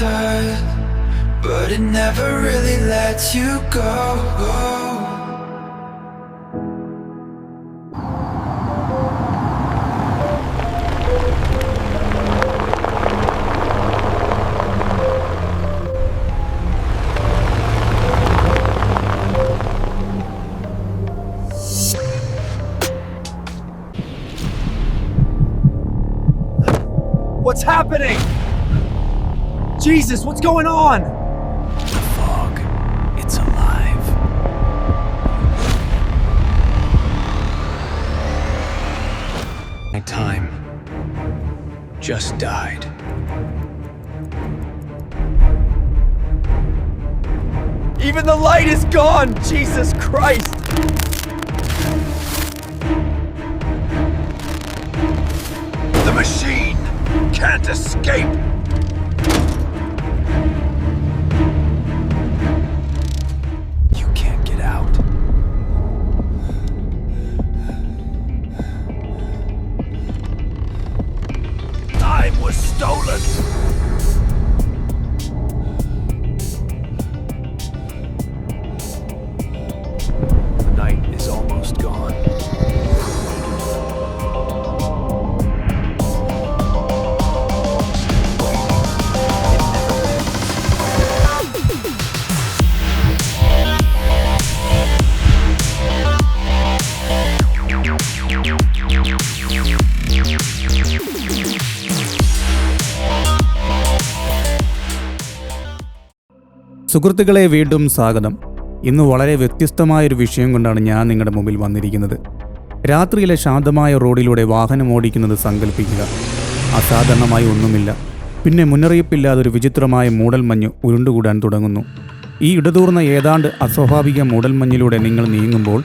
but it never really lets you go. What's happening? Jesus, what's going on? The fog. It's alive. My time just died. Even the light is gone! Jesus Christ! The machine can't escape. സുഹൃത്തുക്കളെ വീണ്ടും സ്വാഗതം. ഇന്ന് വളരെ വ്യത്യസ്തമായൊരു വിഷയം കൊണ്ടാണ് ഞാൻ നിങ്ങളുടെ മുമ്പിൽ വന്നിരിക്കുന്നത്. രാത്രിയിലെ ശാന്തമായ റോഡിലൂടെ വാഹനം ഓടിക്കുന്നത് സങ്കല്പിക്കുക. അസാധാരണമായി ഒന്നുമില്ല. പിന്നെ മുന്നറിയിപ്പില്ലാതെ ഒരു വിചിത്രമായ മൂടൽമഞ്ഞ് ഉരുണ്ടുകൂടാൻ തുടങ്ങുന്നു. ഈ ഇടതൂർന്ന ഏതാണ്ട് അസ്വാഭാവിക മൂടൽമഞ്ഞിലൂടെ നിങ്ങൾ നീങ്ങുമ്പോൾ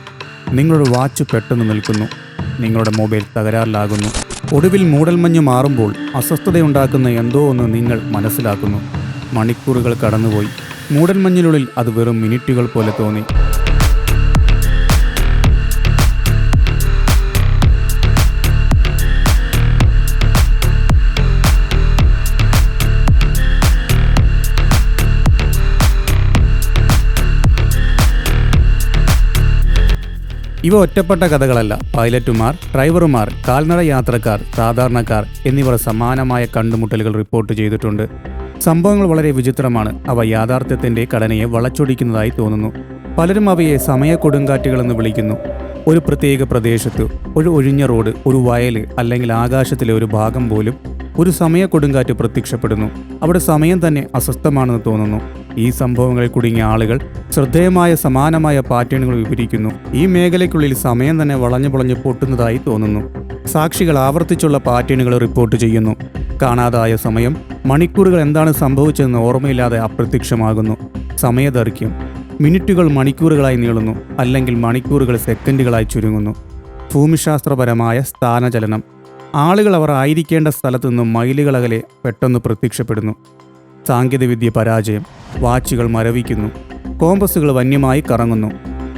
നിങ്ങളുടെ വാച്ച് പെട്ടെന്ന് നിൽക്കുന്നു. നിങ്ങളുടെ മൊബൈൽ തകരാറിലാകുന്നു. ഒടുവിൽ മൂടൽമഞ്ഞ് മാറുമ്പോൾ അസ്വസ്ഥതയുണ്ടാക്കുന്ന എന്തോ ഒന്ന് നിങ്ങൾ മനസ്സിലാക്കുന്നു. മണിക്കൂറുകൾ കടന്നുപോയി. മൂടൽമഞ്ഞിനുള്ളിൽ അത് വെറും മിനിറ്റുകൾ പോലെ തോന്നി. ഇവ ഒറ്റപ്പെട്ട കഥകളല്ല. പൈലറ്റുമാർ ഡ്രൈവറുമാർ കാൽനട യാത്രക്കാർ സാധാരണക്കാർ എന്നിവർ സമാനമായ കണ്ടുമുട്ടലുകൾ റിപ്പോർട്ട് ചെയ്തിട്ടുണ്ട്. സംഭവങ്ങൾ വളരെ വിചിത്രമാണ്. അവ യാഥാർത്ഥ്യത്തിന്റെ ഘടനയെ വളച്ചൊടിക്കുന്നതായി തോന്നുന്നു. പലരും അവയെ സമയ കൊടുങ്കാറ്റുകളെന്ന് വിളിക്കുന്നു. ഒരു പ്രത്യേക പ്രദേശത്ത് ഒരു ഒഴിഞ്ഞ റോഡ് ഒരു വയൽ അല്ലെങ്കിൽ ആകാശത്തിലെ ഒരു ഭാഗം പോലും ഒരു സമയ കൊടുങ്കാറ്റ് പ്രത്യക്ഷപ്പെടുന്നു. അവിടെ സമയം തന്നെ അസ്വസ്ഥമാണെന്ന് തോന്നുന്നു. ഈ സംഭവങ്ങളിൽ കുടുങ്ങിയ ആളുകൾ ശ്രദ്ധേയമായ സമാനമായ പാറ്റേണുകൾ വിവരിക്കുന്നു. ഈ മേഖലയ്ക്കുള്ളിൽ സമയം തന്നെ വളഞ്ഞു പൊളഞ്ഞു പൊട്ടുന്നതായി തോന്നുന്നു. സാക്ഷികൾ ആവർത്തിച്ചുള്ള പാറ്റേണുകൾ റിപ്പോർട്ട് ചെയ്യുന്നു. കാണാതായ സമയം മണിക്കൂറുകൾ എന്താണ് സംഭവിച്ചതെന്ന് ഓർമ്മയില്ലാതെ അപ്രത്യക്ഷമാകുന്നു. സമയദൈർഘ്യം മിനിറ്റുകൾ മണിക്കൂറുകളായി നീളുന്നു അല്ലെങ്കിൽ മണിക്കൂറുകൾ സെക്കൻഡുകളായി ചുരുങ്ങുന്നു. ഭൂമിശാസ്ത്രപരമായ സ്ഥാനചലനം. ആളുകൾ അവർ ആയിരിക്കേണ്ട സ്ഥലത്തു നിന്നും മൈലുകളകലെ പെട്ടെന്ന് പ്രത്യക്ഷപ്പെടുന്നു. സാങ്കേതികവിദ്യ പരാജയം. വാച്ചുകൾ മരവിക്കുന്നു. കോമ്പസുകൾ വന്യമായി കറങ്ങുന്നു.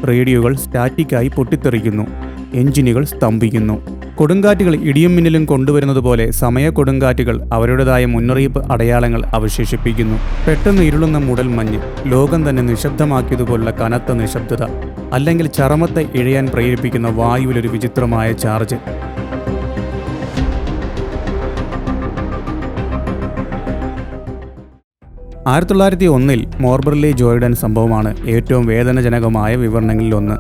റേഡിയോകൾ സ്റ്റാറ്റിക്കായി പൊട്ടിത്തെറിക്കുന്നു. എഞ്ചിനുകൾ സ്തംഭിക്കുന്നു. കൊടുങ്കാറ്റുകൾ ഇടിയും മിന്നലും കൊണ്ടുവരുന്നത് പോലെ സമയ കൊടുങ്കാറ്റുകൾ അവരുടേതായ മുന്നറിയിപ്പ് അടയാളങ്ങൾ അവശേഷിപ്പിക്കുന്നു. പെട്ടെന്ന് ഇരുളുന്ന മുടൽ മഞ്ഞ് ലോകം തന്നെ നിശബ്ദമാക്കിയതുപോലുള്ള കനത്ത നിശബ്ദത അല്ലെങ്കിൽ ചർമ്മത്തെ ഇഴയാൻ പ്രേരിപ്പിക്കുന്ന വായുവിലൊരു വിചിത്രമായ ചാർജ്. ആയിരത്തി തൊള്ളായിരത്തി ഒന്നിൽ മോർബർലി ജോയിഡൻ സംഭവമാണ് ഏറ്റവും വേദനജനകമായ വിവരണങ്ങളിലൊന്ന്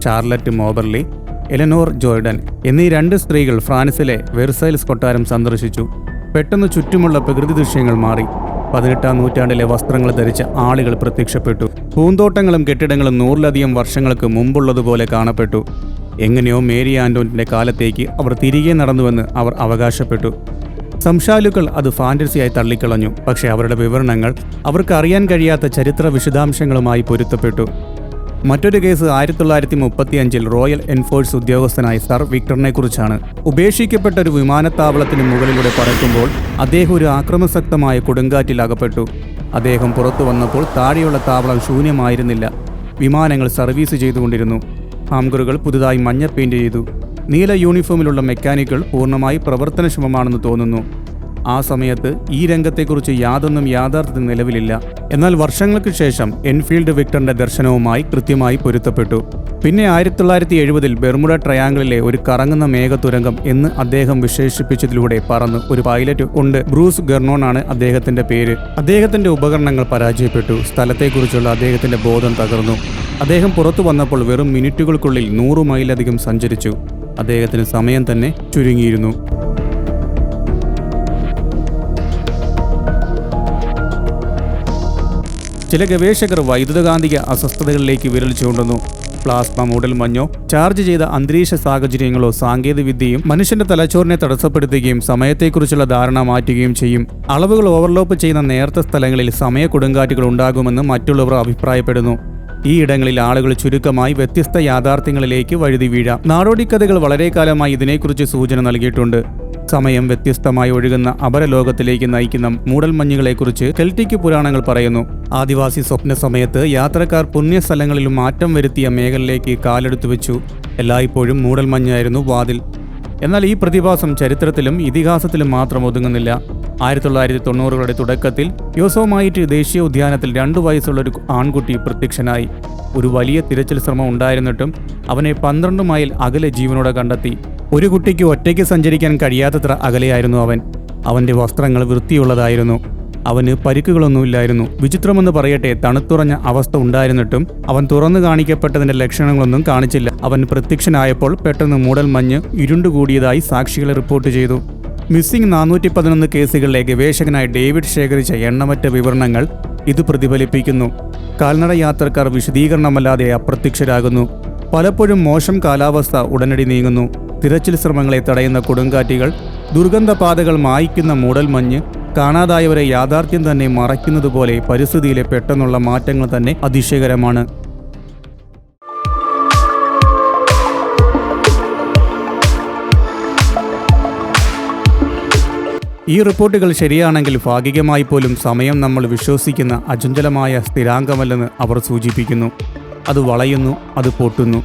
ചാർലറ്റ് മോർബർലി എലനോർ ജോർഡൻ എന്നീ രണ്ട് സ്ത്രീകൾ ഫ്രാൻസിലെ വെർസൈൽസ് കൊട്ടാരം സന്ദർശിച്ചു. പെട്ടെന്ന് ചുറ്റുമുള്ള പ്രകൃതി ദൃശ്യങ്ങൾ മാറി. പതിനെട്ടാം നൂറ്റാണ്ടിലെ വസ്ത്രങ്ങൾ ധരിച്ച ആളുകൾ പ്രത്യക്ഷപ്പെട്ടു. പൂന്തോട്ടങ്ങളും കെട്ടിടങ്ങളും നൂറിലധികം വർഷങ്ങൾക്ക് മുമ്പുള്ളതുപോലെ കാണപ്പെട്ടു. എങ്ങനെയോ മേരി ആന്റോണിന്റെ കാലത്തേക്ക് അവർ തിരികെ നടന്നുവെന്ന് അവർ അവകാശപ്പെട്ടു. സംശാലുക്കൾ അത് ഫാന്റസിയായി തള്ളിക്കളഞ്ഞു. പക്ഷേ അവരുടെ വിവരണങ്ങൾ അവർക്ക് അറിയാൻ കഴിയാത്ത ചരിത്ര വിശദാംശങ്ങളുമായി പൊരുത്തപ്പെട്ടു. മറ്റൊരു കേസ് ആയിരത്തി തൊള്ളായിരത്തി മുപ്പത്തി അഞ്ചിൽ റോയൽ എൻഫോഴ്സ് ഉദ്യോഗസ്ഥനായ സർ വിക്ടറിനെ കുറിച്ചാണ്. ഉപേക്ഷിക്കപ്പെട്ട ഒരു വിമാനത്താവളത്തിന് മുകളിലൂടെ പറക്കുമ്പോൾ അദ്ദേഹം ഒരു ആക്രമസക്തമായ കൊടുങ്കാറ്റിൽ അകപ്പെട്ടു. അദ്ദേഹം പുറത്തു വന്നപ്പോൾ താഴെയുള്ള താവളം ശൂന്യമായിരുന്നില്ല. വിമാനങ്ങൾ സർവീസ് ചെയ്തുകൊണ്ടിരുന്നു. ഹാംഗറുകൾ പുതുതായി മഞ്ഞ പെയിന്റ് ചെയ്തു. നീല യൂണിഫോമിലുള്ള മെക്കാനിക്കുകൾ പൂർണമായി പ്രവർത്തനക്ഷമമാണെന്ന് തോന്നുന്നു. ആ സമയത്ത് ഈ രംഗത്തെക്കുറിച്ച് യാതൊന്നും യാഥാർത്ഥ്യത്തിൽ നിലവിലില്ല. എന്നാൽ വർഷങ്ങൾക്ക് ശേഷം എൻഫീൽഡ് വിക്ടറിന്റെ ദർശനവുമായി കൃത്യമായി പൊരുത്തപ്പെട്ടു. പിന്നെ ആയിരത്തി തൊള്ളായിരത്തി എഴുപതിൽ ബെർമുഡ ട്രയാങ്കിളിലെ ഒരു കറങ്ങുന്ന മേഘതുരങ്കം എന്ന് അദ്ദേഹം വിശേഷിപ്പിച്ചതിലൂടെ പറന്ന് ഒരു പൈലറ്റ് ഉണ്ട്. ബ്രൂസ് ഗെർണോൺ ആണ് അദ്ദേഹത്തിന്റെ പേര്. അദ്ദേഹത്തിന്റെ ഉപകരണങ്ങൾ പരാജയപ്പെട്ടു. സ്ഥലത്തെക്കുറിച്ചുള്ള അദ്ദേഹത്തിന്റെ ബോധം തകർന്നു. അദ്ദേഹം പുറത്തു വന്നപ്പോൾ വെറും മിനിറ്റുകൾക്കുള്ളിൽ നൂറു മൈലധികം സഞ്ചരിച്ചു. അദ്ദേഹത്തിന് സമയം തന്നെ ചുരുങ്ങിയിരുന്നു. ചില ഗവേഷകർ വൈദ്യുതകാന്തിക അസ്വസ്ഥതകളിലേക്ക് വിരൽ ചൂണ്ടുന്നു. പ്ലാസ്മ മൂടൽ മഞ്ഞോ ചാർജ് ചെയ്ത അന്തരീക്ഷ സാഹചര്യങ്ങളോ സാങ്കേതികവിദ്യയും മനുഷ്യന്റെ തലച്ചോറിനെ തടസ്സപ്പെടുത്തുകയും സമയത്തെക്കുറിച്ചുള്ള ധാരണ മാറ്റുകയും ചെയ്യും. അളവുകൾ ഓവർലോപ്പ് ചെയ്യുന്ന നേർത്ത സ്ഥലങ്ങളിൽ സമയ കൊടുങ്കാറ്റുകൾ ഉണ്ടാകുമെന്ന് മറ്റുള്ളവർ അഭിപ്രായപ്പെടുന്നു. ഈ ഇടങ്ങളിൽ ആളുകൾ ചുരുക്കമായി വ്യത്യസ്ത യാഥാർത്ഥ്യങ്ങളിലേക്ക് വഴുതി വീഴാം. നാടോടിക്കഥകൾ വളരെ കാലമായി ഇതിനെക്കുറിച്ച് സൂചന നൽകിയിട്ടുണ്ട്. സമയം വ്യത്യസ്തമായി ഒഴുകുന്ന അപരലോകത്തിലേക്ക് നയിക്കുന്ന മൂടൽമഞ്ഞുകളെക്കുറിച്ച് കെൽറ്റിക് പുരാണങ്ങൾ പറയുന്നു. ആദിവാസി സ്വപ്ന സമയത്ത് യാത്രക്കാർ പുണ്യസ്ഥലങ്ങളിലും മാറ്റം വരുത്തിയ മേഖലയിലേക്ക് കാലെടുത്തു വെച്ചു. എല്ലായ്പ്പോഴും മൂടൽമഞ്ഞായിരുന്നു വാതിൽ. എന്നാൽ ഈ പ്രതിഭാസം ചരിത്രത്തിലും ഇതിഹാസത്തിലും മാത്രം ഒതുങ്ങുന്നില്ല. ആയിരത്തി തൊള്ളായിരത്തി തൊണ്ണൂറുകളുടെ തുടക്കത്തിൽ യോസോമായിട്ട് ദേശീയ ഉദ്യാനത്തിൽ രണ്ടു വയസ്സുള്ള ഒരു ആൺകുട്ടി പ്രത്യക്ഷനായി. ഒരു വലിയ തിരച്ചിൽ ശ്രമം ഉണ്ടായിരുന്നിട്ടും അവനെ പന്ത്രണ്ട് മൈൽ അകലെ ജീവനോടെ കണ്ടെത്തി. ഒരു കുട്ടിക്ക് ഒറ്റയ്ക്ക് സഞ്ചരിക്കാൻ കഴിയാത്തത്ര അകലെയായിരുന്നു അവൻ. അവന്റെ വസ്ത്രങ്ങൾ വൃത്തിയുള്ളതായിരുന്നു. അവന് പരിക്കുകളൊന്നുമില്ലായിരുന്നു വിചിത്രമെന്ന് പറയട്ടെ തണുത്തുറഞ്ഞ അവസ്ഥ ഉണ്ടായിരുന്നിട്ടും അവൻ തുറന്നു കാണിക്കപ്പെട്ടതിന്റെ ലക്ഷണങ്ങളൊന്നും കാണിച്ചില്ല. അവൻ പ്രത്യക്ഷനായപ്പോൾ പെട്ടെന്ന് മൂടൽ മഞ്ഞ് ഇരുണ്ടുകൂടിയതായി സാക്ഷികളെ റിപ്പോർട്ട് ചെയ്തു. മിസ്സിംഗ് നാനൂറ്റി പതിനൊന്ന് കേസുകളിലെ ഗവേഷകനായ ഡേവിഡ് ശേഖരിച്ച എണ്ണമറ്റ വിവരണങ്ങൾ ഇത് പ്രതിഫലിപ്പിക്കുന്നു. കാൽനട യാത്രക്കാർ വിശദീകരണമല്ലാതെ അപ്രത്യക്ഷരാകുന്നു. പലപ്പോഴും മോശം കാലാവസ്ഥ ഉടനടി നീങ്ങുന്നു. തിരച്ചിൽ ശ്രമങ്ങളെ തടയുന്ന കൊടുങ്കാറ്റുകൾ ദുർഗന്ധപാതകൾ മായ്ക്കുന്ന മൂടൽമഞ്ഞ് കാണാതായവരെ യാഥാർത്ഥ്യം തന്നെ മറയ്ക്കുന്നതുപോലെ പരിസ്ഥിതിയിലെ പെട്ടെന്നുള്ള മാറ്റങ്ങൾ തന്നെ അതിശയകരമാണ്. ഈ റിപ്പോർട്ടുകൾ ശരിയാണെങ്കിൽ ഭാഗികമായി പോലും സമയം നമ്മൾ വിശ്വസിക്കുന്ന അചഞ്ചലമായ സ്ഥിരാംഗമല്ലെന്ന് അവർ സൂചിപ്പിക്കുന്നു. അത് വളയുന്നു അത് പൊട്ടുന്നു.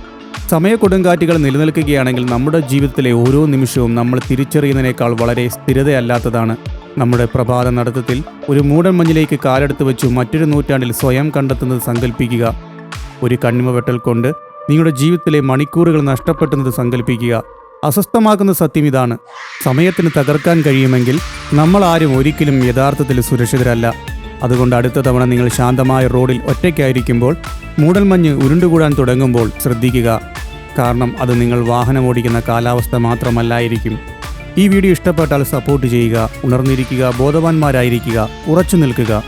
സമയ കൊടുങ്കാറ്റുകൾ നിലനിൽക്കുകയാണെങ്കിൽ നമ്മുടെ ജീവിതത്തിലെ ഓരോ നിമിഷവും നമ്മൾ തിരിച്ചറിയുന്നതിനേക്കാൾ വളരെ സ്ഥിരതയല്ലാത്തതാണ്. നമ്മുടെ പ്രഭാത നടത്തത്തിൽ ഒരു മൂടൻമഞ്ഞിലേക്ക് കാലെടുത്ത് വെച്ചു മറ്റൊരു നൂറ്റാണ്ടിൽ സ്വയം കണ്ടെത്തുന്നത് സങ്കല്പിക്കുക ഒരു കണ്ണിമ വെട്ടൽ കൊണ്ട് നിങ്ങളുടെ ജീവിതത്തിലെ മണിക്കൂറുകൾ നഷ്ടപ്പെട്ടുന്നത് സങ്കല്പിക്കുക അസ്വസ്ഥമാക്കുന്ന സത്യം ഇതാണ്. സമയത്തിന് തകർക്കാൻ കഴിയുമെങ്കിൽ നമ്മൾ ആരും ഒരിക്കലും യഥാർത്ഥത്തിൽ സുരക്ഷിതരല്ല. അതുകൊണ്ട് അടുത്ത തവണ നിങ്ങൾ ശാന്തമായ റോഡിൽ ഒറ്റയ്ക്കായിരിക്കുമ്പോൾ മൂടൽമഞ്ഞ് ഉരുണ്ടുകൂടാൻ തുടങ്ങുമ്പോൾ ശ്രദ്ധിക്കുക. കാരണം അത് നിങ്ങൾ വാഹനം ഓടിക്കുന്ന കാലാവസ്ഥ മാത്രമല്ലായിരിക്കും. ഈ വീഡിയോ ഇഷ്ടപ്പെട്ടാൽ സപ്പോർട്ട് ചെയ്യുക ഉണർന്നിരിക്കുക ബോധവാന്മാരായിരിക്കുക ഉറച്ചു നിൽക്കുക.